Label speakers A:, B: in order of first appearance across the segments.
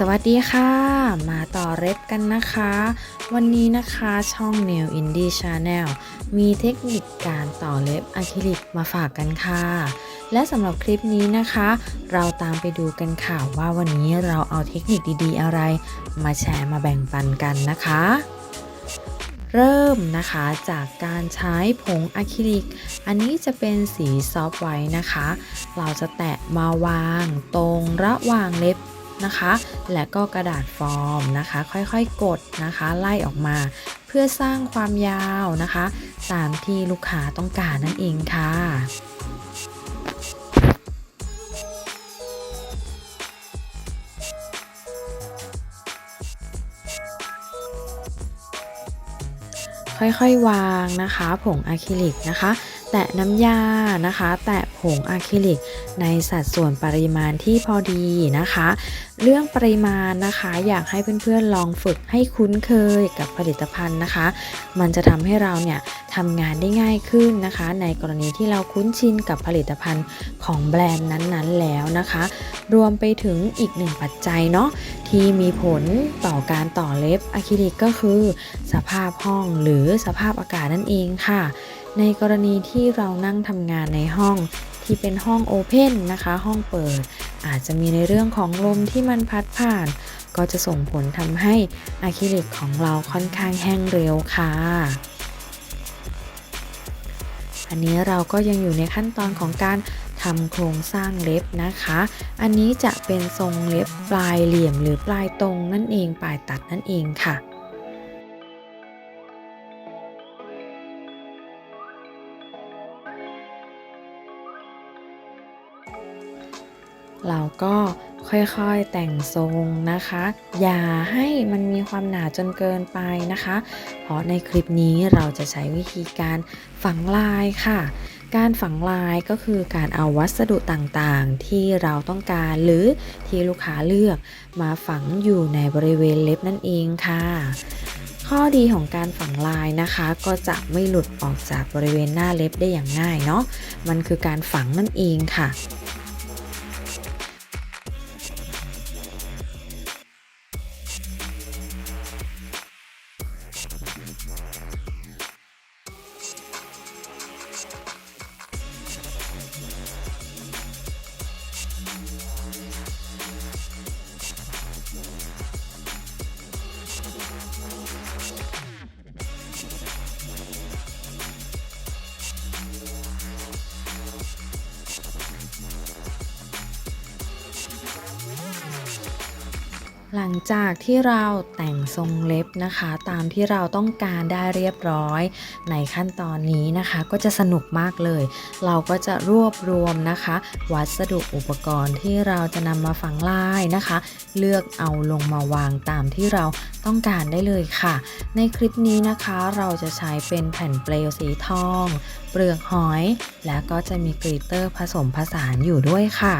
A: สวัสดีค่ะ มาต่อเร็บกันนะคะ วันนี้นะคะช่อง Nail Indie Channel มีเทคนิคการต่อเล็บอะคริลิกมาฝากกันค่ะ และสำหรับคลิปนี้นะคะ เราตามไปดูกันค่ะว่าวันนี้เราเอาเทคนิคดีๆ อะไร มาแชร์มาแบ่งปันกันนะคะ เริ่มนะคะจากการใช้ผงอะคริลิก อันนี้จะเป็นสีซอฟไว้นะคะ เราจะแตะมาวางตรงระหว่างเล็บ นะคะ และก็กระดาษฟอร์มนะคะ ค่อยๆกดนะคะ ไล่ออกมา เพื่อสร้างความยาวนะคะ ตามที่ลูกค้าต้องการนั่นเองค่ะค่อยๆ วางนะคะ ผงอะคริลิกนะคะ แตะน้ำยานะคะ แตะผงอะคริลิกในสัดส่วนปริมาณที่พอดีนะคะ เรื่องปริมาณนะคะอยากให้เพื่อนๆลองฝึกให้คุ้นเคยกับผลิตภัณฑ์นะคะ มันจะทำให้เราเนี่ยทำงานได้ง่ายขึ้นนะคะ ในกรณีที่เราคุ้นชินกับผลิตภัณฑ์ของแบรนด์นั้นๆแล้วนะคะ รวมไปถึงอีกหนึ่งปัจจัยเนาะที่มีผลต่อการต่อเล็บอะคริลิกก็คือ สภาพห้องหรือสภาพอากาศนั่นเองค่ะ ในกรณีที่เรานั่งทำงานในห้องที่เป็นห้องโอเพนนะคะ ห้องเปิด อาจจะมีในเรื่องของลมที่มันพัดผ่าน ก็จะส่งผลทำให้อะคริลิกของเราค่อนข้างแห้งเร็วค่ะ อันนี้เราก็ยังอยู่ในขั้นตอนของการทำโครงสร้างเล็บนะคะ อันนี้จะเป็นทรงเล็บปลายเหลี่ยมหรือปลายตรงนั่นเองปลายตัดนั่นเองค่ะ เราก็ค่อยๆแต่งทรงนะคะ อย่าให้มันมีความหนาจนเกินไปนะคะ เพราะในคลิปนี้เราจะใช้วิธีการฝังลายค่ะ การฝังลายก็คือการเอาวัสดุต่างๆ ที่เราต้องการหรือที่ลูกค้าเลือก มาฝังอยู่ในบริเวณเล็บนั่นเองค่ะข้อดีของการฝังลายนะคะ ก็จะไม่หลุดออกจากบริเวณหน้าเล็บได้อย่างง่ายเนาะมันคือการฝังนั่นเองค่ะ หลังจากที่เราแต่งทรงเล็บนะคะ ตามที่เราต้องการได้เรียบร้อย ในขั้นตอนนี้นะคะก็จะสนุกมากเลย เราก็จะรวบรวมนะคะ วัสดุอุปกรณ์ที่เราจะนำมาฝังลายนะคะ เลือกเอาลงมาวางตามที่เราต้องการได้เลยค่ะ ในคลิปนี้นะคะเราจะใช้เป็นแผ่นเปลวสีทอง เปลือกหอย และก็จะมีกลิตเตอร์ผสมผสานอยู่ด้วยค่ะ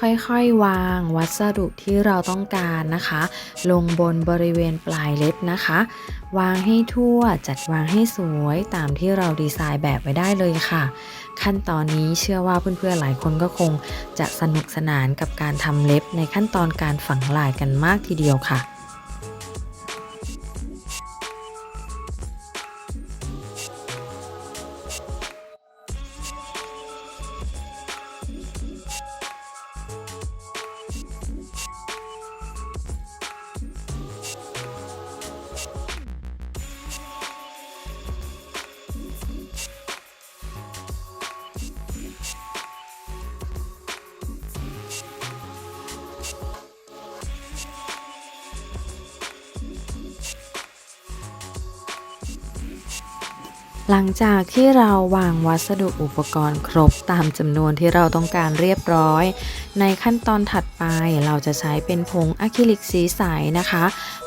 A: ค่อยๆ วางวัสดุที่เราต้องการนะคะ ลงบนบริเวณปลายเล็บนะคะ วางให้ทั่วจัดวางให้สวยตามที่เราดีไซน์แบบไว้ได้เลยค่ะ ขั้นตอนนี้เชื่อว่าเพื่อนๆหลายคนก็คงจะสนุกสนานกับการทำเล็บในขั้นตอนการฝังลายกันมากทีเดียวค่ะ หลังจากที่เราวางวัสดุอุปกรณ์ครบตามจำนวนที่เราต้องการเรียบร้อย ในขั้นตอนถัดไปเราจะใช้เป็นผงอะคริลิกสีใสนะคะ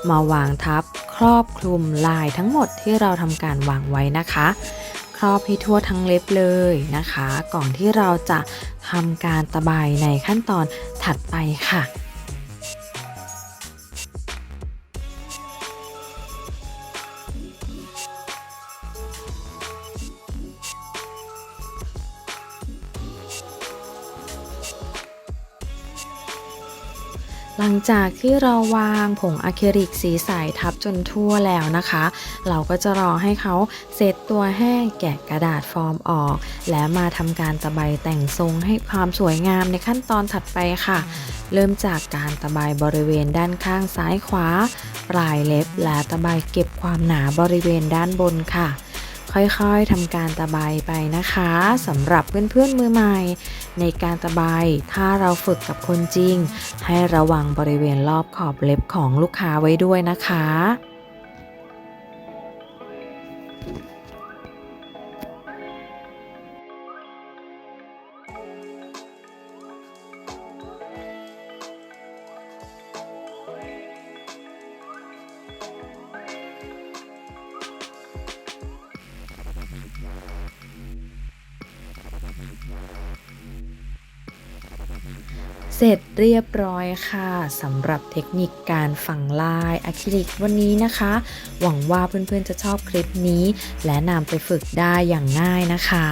A: มาวางทับครอบคลุมลายทั้งหมดที่เราทำการวางไว้นะคะ ครอบให้ทั่วทั้งเล็บเลยนะคะ ก่อนที่เราจะทำการตะไบในขั้นตอนถัดไปค่ะ หลังจากที่เราวางผงอะคริลิกสีใสทับจนทั่วแล้วนะคะ เราก็จะรอให้เขาเซตตัวแห้งแกะกระดาษฟอร์มออก และมาทำการตะไบแต่งทรงให้ความสวยงามในขั้นตอนถัดไปค่ะ เริ่มจากการตะไบบริเวณด้านข้างซ้ายขวา ปลายเล็บและตะไบเก็บความหนาบริเวณด้านบนค่ะ ค่อยๆทำการตะไบไปนะคะสำหรับเพื่อนๆมือใหม่ ในการตะไบถ้าเราฝึกกับคนจริง ให้ระวังบริเวณรอบขอบเล็บของลูกค้าไว้ด้วยนะคะ เสร็จเรียบร้อยค่ะสำหรับเทคนิคการฝังลายอะคริลิกวันนี้นะคะ หวังว่าเพื่อนๆจะชอบคลิปนี้ และนำไปฝึกได้อย่างง่ายนะคะ